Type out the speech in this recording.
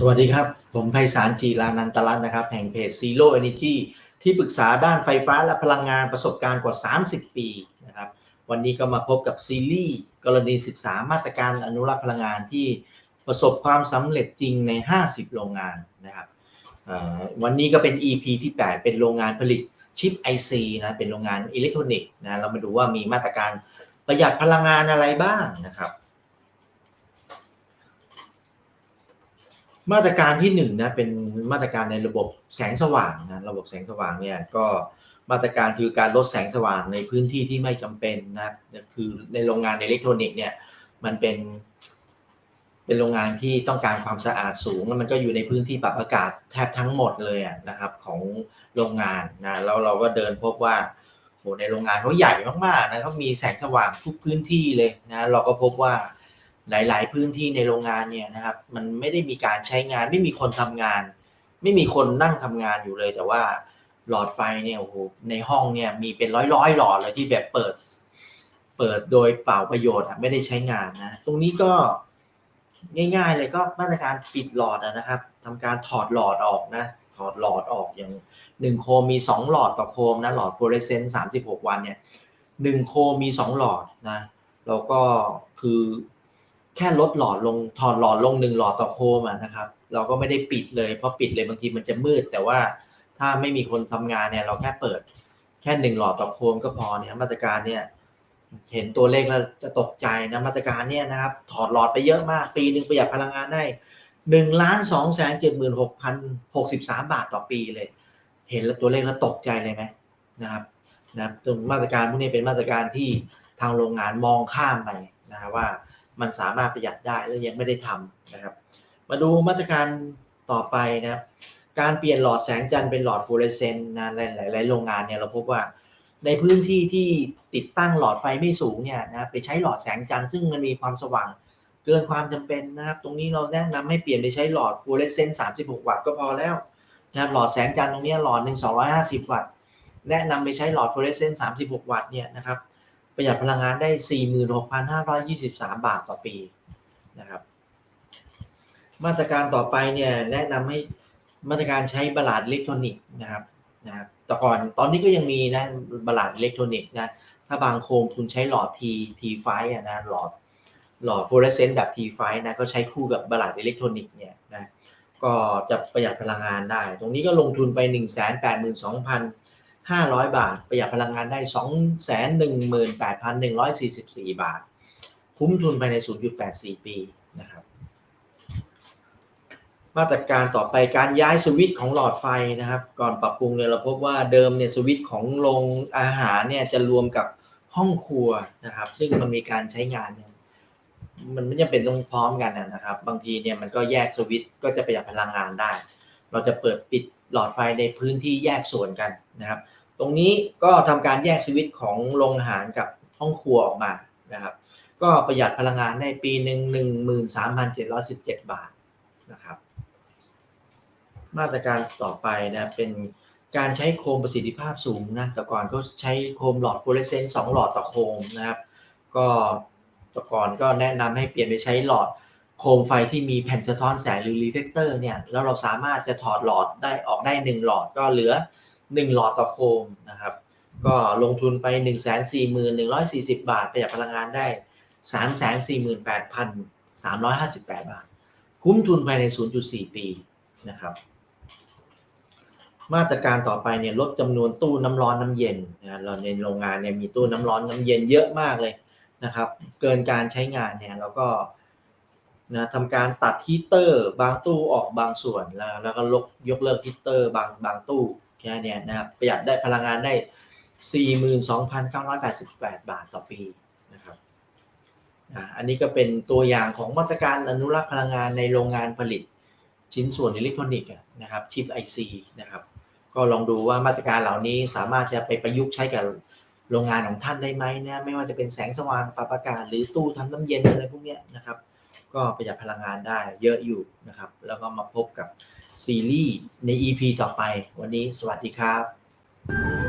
สวัสดีครับ ผมไพศาลจีรานันตรัตน์นะครับ แห่งเพจ Zero Energy ที่ปรึกษาด้านไฟฟ้าและพลังงานประสบการณ์กว่า 30 ปีนะครับ วันนี้ก็มาพบกับซีรีส์กรณีศึกษามาตรการอนุรักษ์พลังงานที่ประสบความสำเร็จจริงใน 50 โรงงานนะครับวันนี้ก็เป็น EP ที่ 8 เป็นโรงงานผลิตชิป IC นะเป็นโรงงานอิเล็กทรอนิกส์นะเรามาดูว่ามีมาตรการประหยัดพลังงานอะไรบ้างนะครับ มาตรการที่หนึ่งนะเป็นมาตรการในระบบแสงสว่างนะระบบแสงสว่างเนี่ยก็มาตรการคือการลดแสงสว่างในพื้นที่ที่ไม่จำเป็นนะคือในโรงงานอิเล็กทรอนิกส์เนี่ยมันเป็น เป็นโรงงานที่ต้องการความสะอาดสูงแล้วมันก็อยู่ในพื้นที่ปรับอากาศแทบทั้งหมดเลยนะครับ ของโรงงานนะแล้วเราก็เดินพบว่าโหในโรงงานเขาใหญ่มากๆนะเขามีแสงสว่างทุกพื้นที่เลยนะเราก็พบว่า หลาย ๆ พื้นที่ในโรงงานเนี่ยนะครับ มันไม่ได้มีการใช้งาน ไม่มีคนทำงาน ไม่มีคนนั่งทำงานอยู่เลย แต่ว่าหลอดไฟเนี่ยโอ้โหในห้องเนี่ยมีเป็นร้อยร้อยๆหลอดเลยที่แบบเปิด เปิดโดยเปล่าประโยชน์อะไม่ได้ใช้งานนะตรงนี้ก็ง่าย ๆ เลยก็มาตรการปิดหลอดนะครับทำการถอดหลอดออกนะถอดหลอดออกอย่างหนึ่งโคมมีสองหลอดต่อโคมนะหลอดฟลูออเรสเซนต์สามสิบหกวันเนี่ยหนึ่งโคมมีสองหลอดนะแล้วก็คือ แค่ลดหลอดลงถอดหลอดลงหนึ่งหลอดต่อโคมนะครับ เราก็ไม่ได้ปิดเลยเพราะปิดเลยบางทีมันจะมืด แต่ว่าถ้าไม่มีคนทำงานเนี่ย เราแค่เปิด แค่หนึ่งหลอดต่อโคมก็พอเนี่ยมาตรการเนี่ยเห็นตัวเลขแล้วจะตกใจนะมาตรการเนี่ยนะครับ ถอดหลอดไปเยอะมาก ปีหนึ่งประหยัดพลังงานได้หนึ่งล้านสองแสนเจ็ดหมื่นหกพันหกสิบสามบาทต่อปีเลย เห็นแล้วตัวเลขแล้วตกใจเลยไหมนะครับนะครับมาตรการพวกนี้เป็นมาตรการที่ทางโรงงานมองข้ามไปนะครับว่า มันสามารถประหยัดได้และยังไม่ได้ทำนะครับ มาดูมาตรการต่อไปนะครับการเปลี่ยนหลอดแสงจันทร์เป็นหลอดฟลูออเรสเซนต์นะหลาย ๆ โรงงานเนี่ยเราพบว่าในพื้นที่ที่ติดตั้งหลอดไฟไม่สูงเนี่ยนะไปใช้หลอดแสงจันทร์ซึ่งมันมีความสว่างเกินความจำเป็นนะครับ ตรงนี้เราแนะนำให้เปลี่ยนไปใช้หลอดฟลูออเรสเซนต์36 วัตต์ก็พอแล้วนะครับหลอดแสงจันทร์ตรงนี้หลอดหนึ่ง250 วัตต์แนะนำไปใช้หลอดฟลูออเรสเซนต์36 วัตต์เนี่ยนะครับ ประหยัดพลังงานได้ 46,523 บาทต่อปีนะครับ มาตรการต่อไปเนี่ยแนะนำให้มาตรการใช้บลาดอิเล็กทรอนิกส์นะครับนะแต่ก่อนตอนนี้ก็ยังมีนะบลาดอิเล็กทรอนิกส์นะถ้าบางโคมคุณใช้หลอด T T5 อะนะหลอดหลอดฟลูออเรสเซนต์แบบ T5 นะก็ใช้คู่กับบลาดอิเล็กทรอนิกส์เนี่ยนะก็จะประหยัดพลังงานได้ ตรงนี้ก็ลงทุนไป 182,000 500 บาท ประหยัดพลังงานได้ 218,144 บาท คุ้มทุนภายใน 0.84 ปีนะครับ มาตรการต่อไปการย้ายสวิตช์ของหลอดไฟนะครับ ก่อนปรับปรุงเนี่ยเราพบว่าเดิมเนี่ยสวิตช์ของโรงอาหารเนี่ยจะรวมกับห้องครัวนะครับ ซึ่งมันมีการใช้งานเนี่ยมันไม่จำเป็นต้องพร้อมกันนะครับ บางทีเนี่ยมันก็แยกสวิตช์ก็จะประหยัดพลังงานได้ เราจะเปิดปิดหลอดไฟในพื้นที่แยกส่วนกันนะครับ ตรงนี้ก็ทำการแยกสวิตของโรงอาหารกับห้องครัวออกมานะครับ ก็ประหยัดพลังงานในปีหนึ่งหนึ่งหมื่นสามพันเจ็ดร้อยสิบเจ็ดบาทนะครับ มาตรการต่อไปนะเป็นการใช้โคมประสิทธิภาพสูงนะแต่ก่อนก็ใช้โคมหลอดฟลูออเรสเซนต์สองหลอดต่อโคมนะครับ ก็แต่ก่อนก็แนะนำให้เปลี่ยนไปใช้หลอดโคมไฟที่มีแผ่นสะท้อนแสงหรือรีเฟลเตอร์เนี่ยแล้วเราสามารถจะถอดหลอดได้ออกได้หนึ่งหลอดก็เหลือ 1 หลอดต่อโคมนะครับ ก็ลงทุนไป 1 4 1 4 0 บาทประหยัดพลังงานได้ 3 4 8 3 5 8 บาท คุ้มทุนภายใน 0.4 ปีนะครับ มาตรการต่อไปเนี่ยลดจำนวนตู้น้ำร้อนน้ำเย็นนะเราในโรงงานเนี่ยมีตู้น้ำร้อนน้ำเย็นเยอะมากเลยนะครับ เกินการใช้งานเนี่ยเราก็นะทำการตัดฮีเตอร์บางตู้ออกบางส่วนแล้วแล้วก็ลกยกเลิกฮีเตอร์บางบางตู้ แค่นี้นะครับประหยัดได้พลังงานได้ 42,988 บาทต่อปีนะครับอะอันนี้ก็เป็นตัวอย่างของมาตรการอนุรักษ์พลังงานในโรงงานผลิตชิ้นส่วนอิเล็กทรอนิกส์นะครับชิป IC นะครับก็ลองดูว่ามาตรการเหล่านี้สามารถจะไปประยุกต์ใช้กับโรงงานของท่านได้ไหมนะไม่ว่าจะเป็นแสงสว่างปรับอากาศหรือตู้ทำน้ำเย็นอะไรพวกนี้นะครับ ก็ประหยัดพลังงานได้เยอะอยู่นะครับ แล้วก็มาพบกับ ซีรีส์ใน EP ต่อไป วันนี้สวัสดีครับ